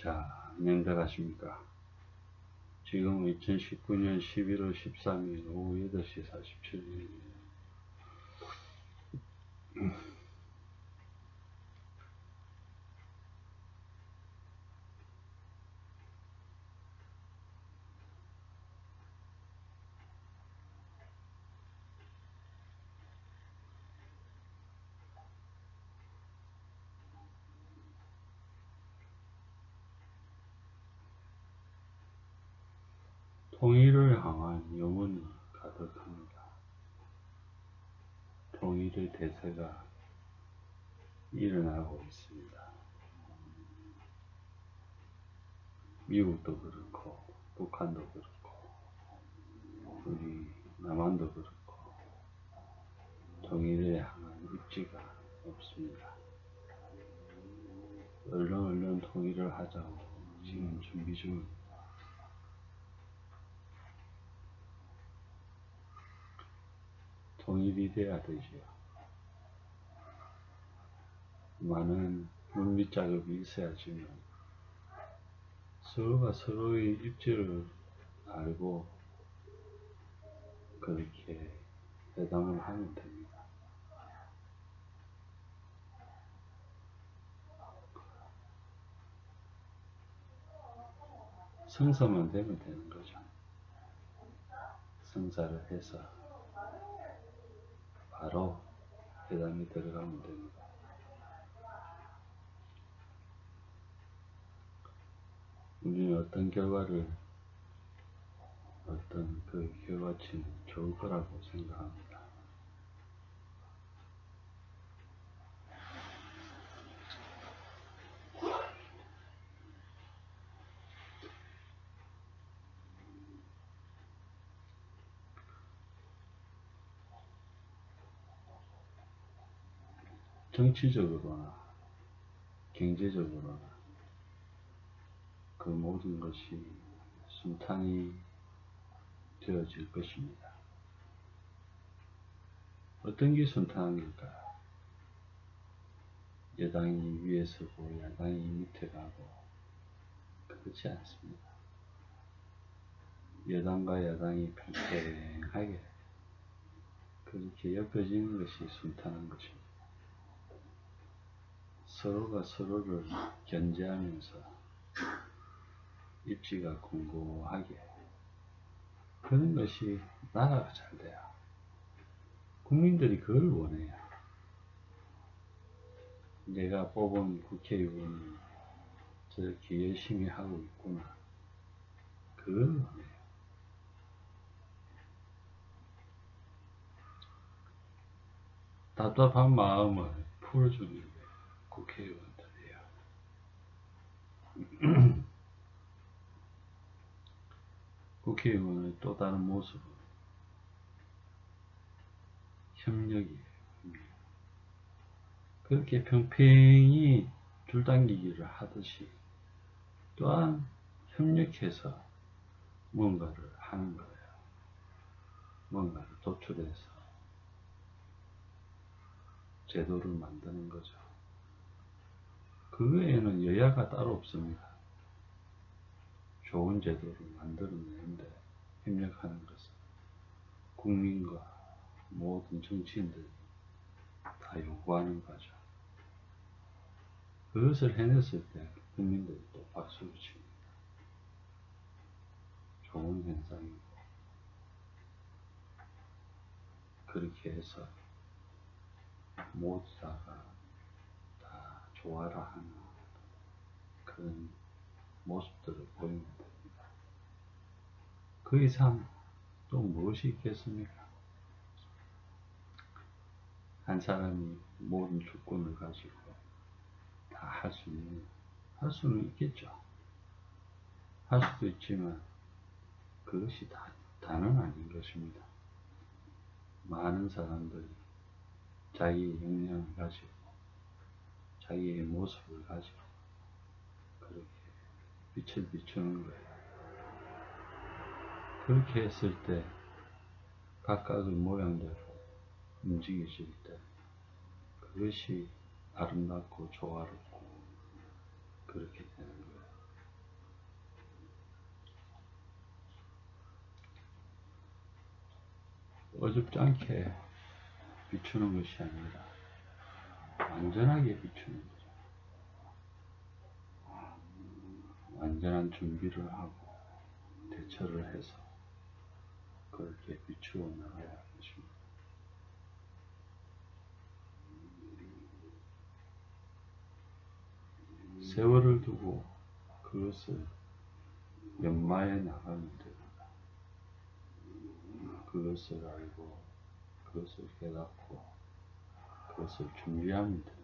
자, 안녕들 하십니까. 지금 2019년 11월 13일 오후 8시 47분입니다. 통일을 향한 영혼이 가득합니다. 통일의 대세가 일어나고 있습니다. 미국도 그렇고, 북한도 그렇고, 우리 남한도 그렇고, 통일에 향한 입지가 없습니다. 얼른 얼른 통일을 하자고 지금 준비 중 통일이 돼야 되지요. 많은 물밑 작업이 있어야지만 서로가 서로의 입지를 알고 그렇게 회담을 하면 됩니다. 성사만 되면 되는 거죠. 성사를 해서 바로 회담이 들어가면 됩니다. 우리는 어떤 결과를 어떤 그 결과치는 좋을 거라고 생각합니다. 정치적으로나 경제적으로나 그 모든 것이 순탄이 되어질 것입니다. 어떤 게 순탄한 걸까요? 여당이 위에 서고 야당이 밑에 가고 그렇지 않습니다. 여당과 야당이 평평하게 그렇게 엮어지는 것이 순탄한 것입니다. 서로가 서로를 견제하면서 입지가 공고하게 그런 것이 나라가 잘 돼야 국민들이 그걸 원해요. 내가 뽑은 국회의원이 저렇게 열심히 하고 있구나. 그걸 원해요. 답답한 마음을 풀어주는 게 국회의원들이에요. 국회의원의 또 다른 모습은 협력이에요. 그렇게 평평히 줄당기기를 하듯이 또한 협력해서 뭔가를 하는 거예요. 뭔가를 도출해서 제도를 만드는 거죠. 그 외에는 여야가 따로 없습니다. 좋은 제도를 만들어내는데 협력하는 것은 국민과 모든 정치인들이 다 요구하는 거죠. 그것을 해냈을 때 국민들이 또 박수를 칩니다. 좋은 현상이고 그렇게 해서 모두 다가 다 좋아라 하는 그런 모습들을 보이면 됩니다. 그 이상 또 무엇이 있겠습니까? 한 사람이 모든 주권을 가지고 다 할수 있는, 할 수는 있겠죠. 할 수도 있지만 그것이 다, 다는 아닌 것입니다. 많은 사람들이 자기의 역량을 가지고 자기의 모습을 가지고 그렇게 빛을 비추는 거예요. 그렇게 했을 때 각각의 모양대로 움직이실 때 그것이 아름답고 조화롭고 그렇게 되는 거예요. 어줍지 않게 비추는 것이 아니라 완전하게 비추는 거죠. 완전한 준비를 하고 대처를 해서 그렇게 비추어 나가야 할 것입니다. 세월을 두고 그것을 연마해 나가면 됩니다. 그것을 알고 그것을 깨닫고 그 것을 준비하면 됩니다.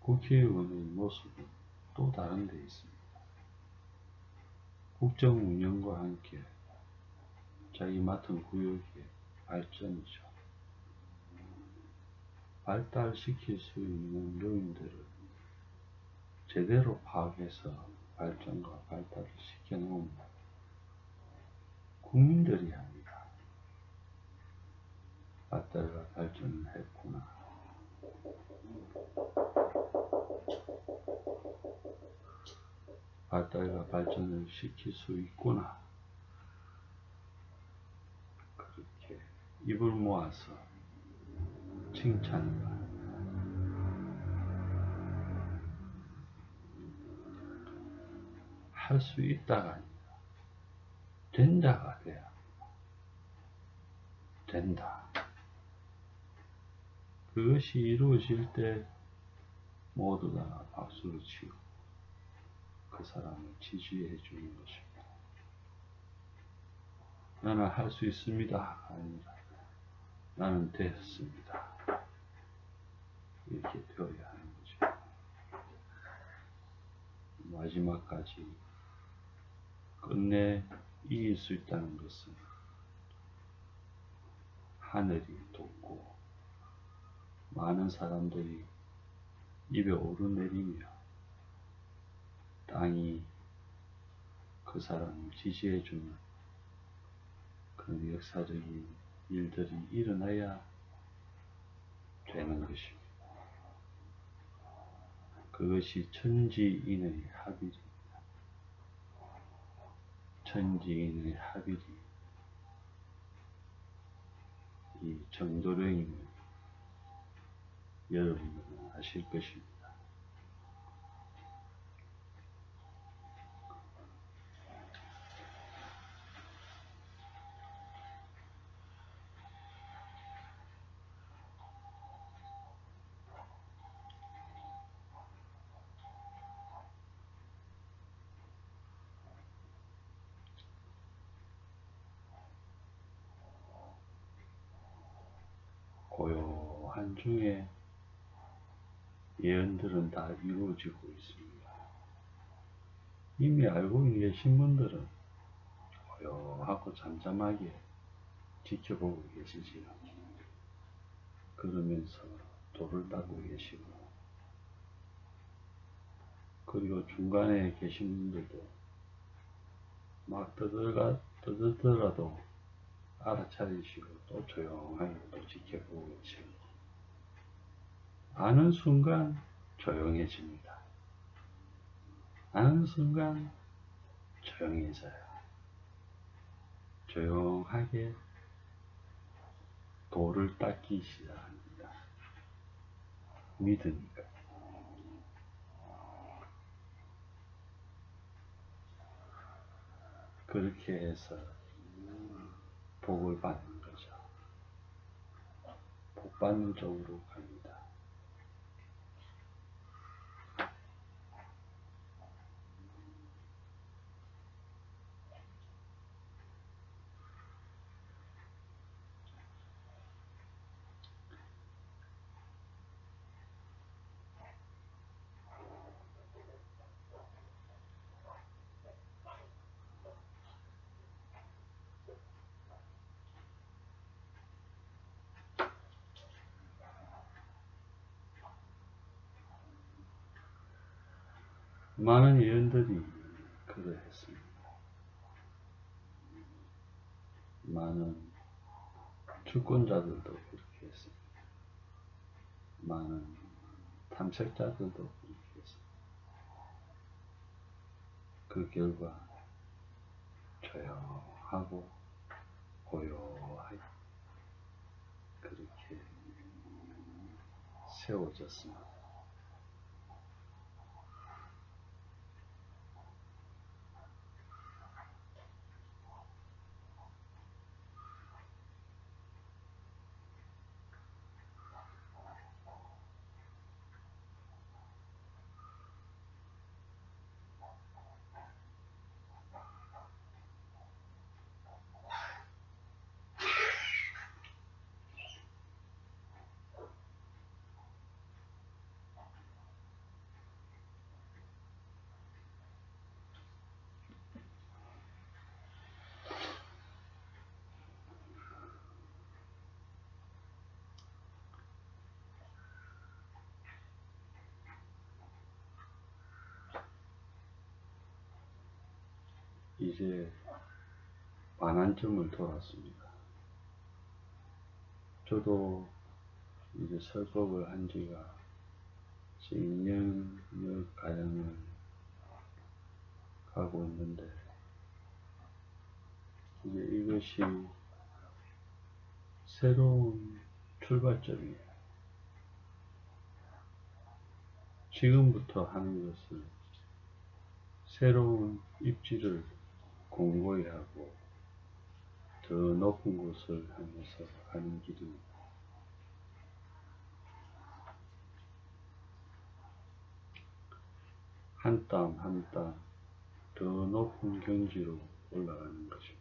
국회의 원의 모습은 또 다른 데 있습니다. 국정 운영과 함께 자기 맡은 구역의 발전이죠. 발달시킬 수 있는 요인들을 제대로 파악해서 발전과 발달을 시켜놓으면 국민들이 합니다. 발달과 발전을 했구나. 발달과 발전을 시킬 수 있구나. 그렇게 입을 모아서 칭찬을 할수 있다가 아니라 된다가 돼야. 된다. 그것이 이루어질 때 모두 다 박수를 치고 그 사람을 지지해 주는 것입니다. 나는 할 수 있습니다. 아니라 나는 됐습니다. 이렇게 되어야 하는 거죠. 마지막까지 끝내 이길 수 있다는 것은 하늘이 돕고 많은 사람들이 입에 오르내리며 땅이 그 사람을 지지해주는 그런 역사적인 일들이 일어나야 되는 것입니다. 그것이 천지인의 합일입니다. 천지인의 합일이 이 정도령임을 여러분은 아실 것입니다. 중에 예언들은 다 이루어지고 있습니다. 이미 알고 계신 분들은 고요하고 잠잠하게 지켜보고 계시지요. 그러면서 돌을 닦고 계시고, 그리고 중간에 계신 분들도 막 떠들가, 떠들더라도 알아차리시고 또 조용하게 또 지켜보고 계시고, 아는 순간 조용해집니다. 아는 순간 조용해져요. 조용하게 돌을 닦기 시작합니다. 믿으니까. 그렇게 해서 복을 받는 거죠. 복 받는 쪽으로 갑니다. 많은 예언들이 그러했습니다. 많은 주권자들도 그렇게 했습니다. 많은 탐색자들도 그렇게 했습니다. 그 결과 조용하고 고요하게 그렇게 세워졌습니다. 이제 반환점을 돌았습니다. 저도 이제 설법을 한 지가 2년여 가량을 가고 있는데 이제 이것이 새로운 출발점이에요. 지금부터 하는 것은 새로운 입지를 공고히 하고 더 높은 곳을 향해서 가는 길입니다. 한 땀 한 땀 더 높은 경지로 올라가는 것입니다.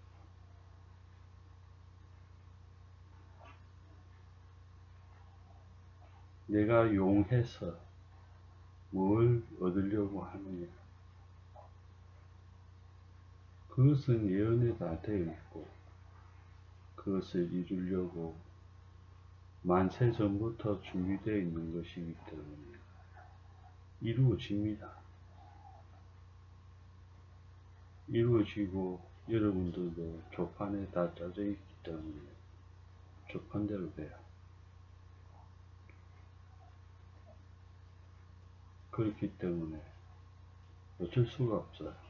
내가 용해서 뭘 얻으려고 하느냐. 그것은 예언에 다 되어 있고, 그것을 이루려고 만세 전부터 준비되어 있는 것이기 때문에 이루어집니다. 이루어지고 여러분들도 조판에 다 짜져 있기 때문에 조판대로 돼요. 그렇기 때문에 어쩔 수가 없어요.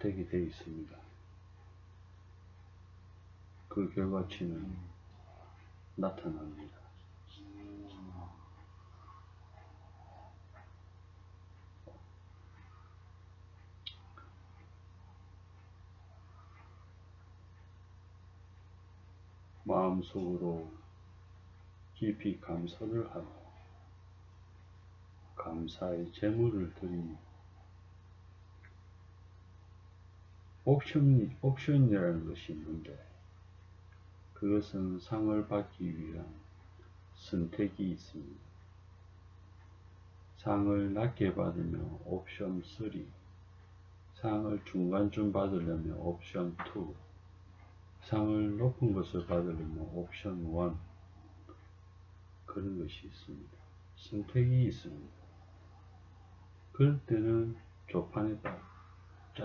다 되게 돼 있습니다. 그 결과치는 나타납니다. 마음속으로 깊이 감사를 하고 감사의 제물을 드리니 옵션, 옵션이라는 것이 있는데 그것은 상을 받기 위한 선택이 있습니다. 상을 낮게 받으면 옵션 3, 상을 중간쯤 받으려면 옵션 2, 상을 높은 것을 받으려면 옵션 1 그런 것이 있습니다. 선택이 있습니다. 그럴 때는 조판에 딱짜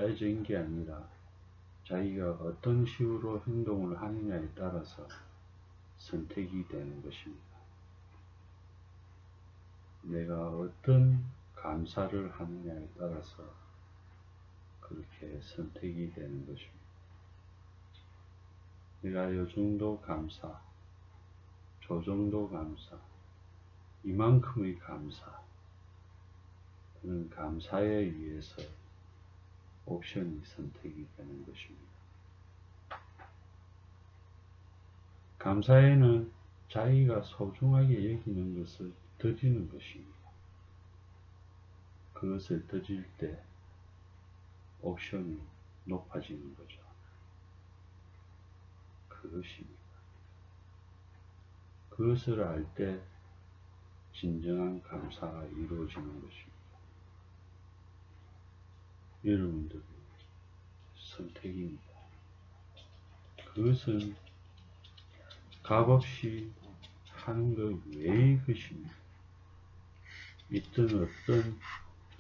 있는 게 아니라 자기가 어떤 식으로 행동을 하느냐에 따라서 선택이 되는 것입니다. 내가 어떤 감사를 하느냐에 따라서 그렇게 선택이 되는 것입니다. 내가 요 정도 감사, 저 정도 감사, 이만큼의 감사, 그런 감사에 의해서 옵션이 선택이 되는 것입니다. 감사에는 자기가 소중하게 여기는 것을 드리는 것입니다. 그것을 드릴 때 옵션이 높아지는 거죠. 그것입니다. 그것을 알 때 진정한 감사가 이루어지는 것입니다. 여러분들의 선택입니다. 그것은 값없이 하는 것 외의 것입니다. 있든 없든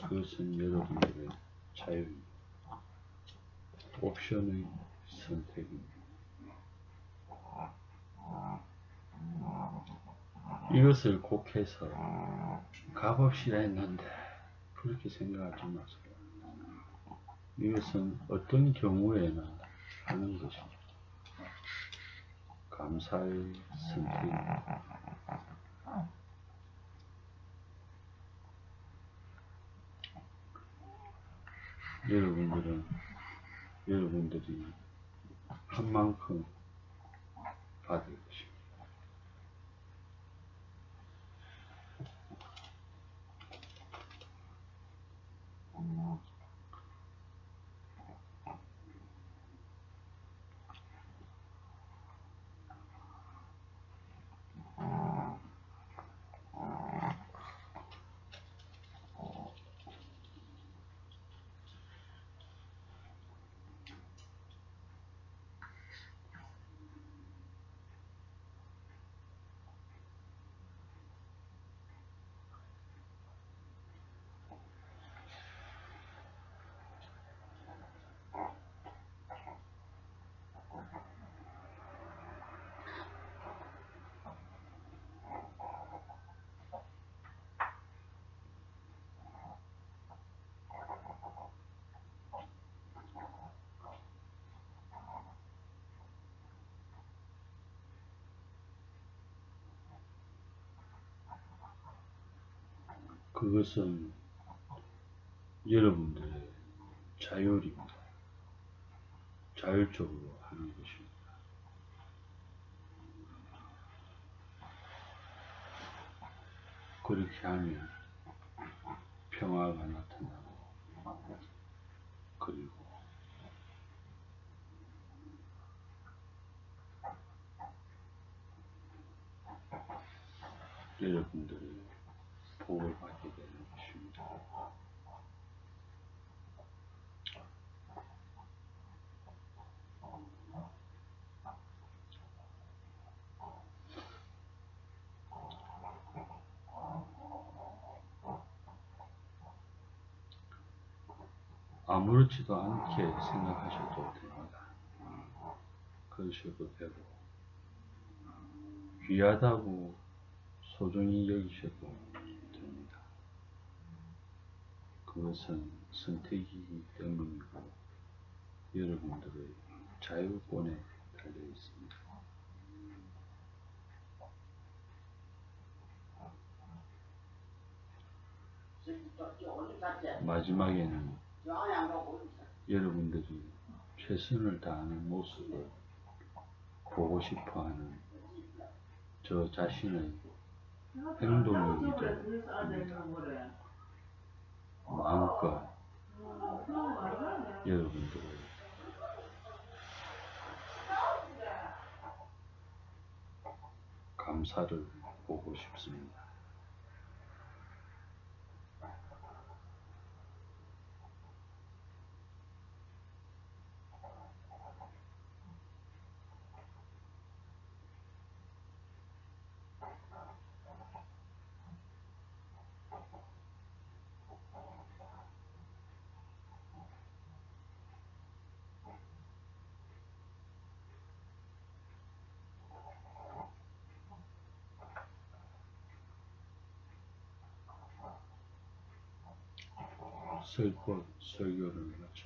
그것은 여러분들의 자유입니다. 옵션의 선택입니다. 이것을 곡해서 값없이라 했는데 그렇게 생각하지 마세요. 이것은 어떤 경우에나 하는 것입니다. 감사의 선택입니다. 여러분들은 여러분들이 한 만큼 받을 것입니다. 그것은 여러분들의 자율입니다. 자율적으로 하는 것입니다. 그렇게 하면 평화가 나타나고 그리고 여러분들이 복을 받게 되는 것입니다. 아무렇지도 않게 생각하셔도 됩니다. 그러셔도 되고, 귀하다고 소중히 여기셔도 됩니다. 그것은 선택이기 때문이고, 여러분들의 자유권에 달려 있습니다. 마지막에는 여러분들이 최선을 다하는 모습을 보고 싶어 하는 저 자신의 행동이기도 합니다. 마음껏 여러분들을 감사를 보고 싶습니다. 설꽃 설교를 마칩니다.